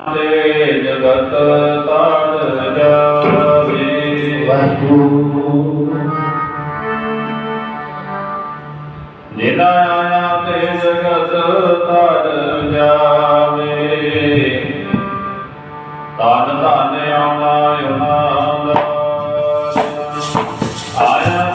ਦੇ ਜਗਤ ਤਨ ਜਾਵੇ ਵਾਹਿਗੁਰੂ ਜਿਨਾ ਆਇਆ ਤੇ ਜਗਤ ਤਨ ਜਾਵੇ ਤਨ ਤਨ ਆਉਣਾ ਆਇਆ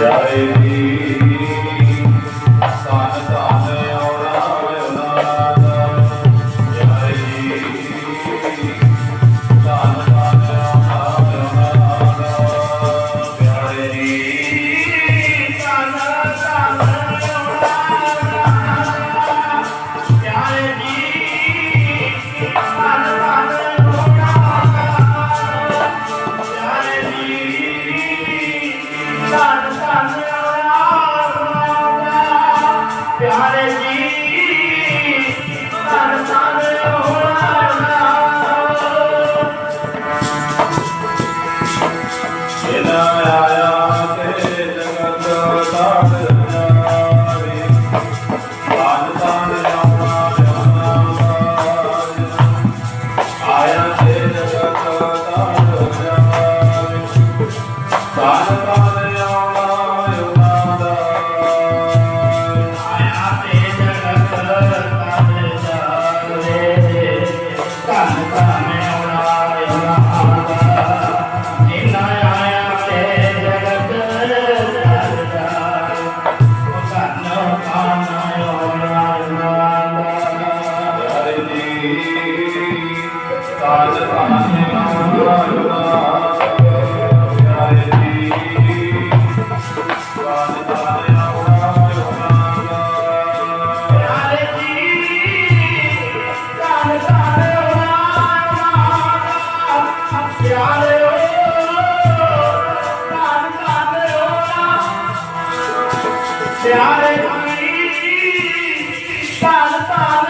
ਜਾਏਗੀ प्यारे की ਪਿਆਰੇ ਦੀ ਤਾਲ ਤਾਲ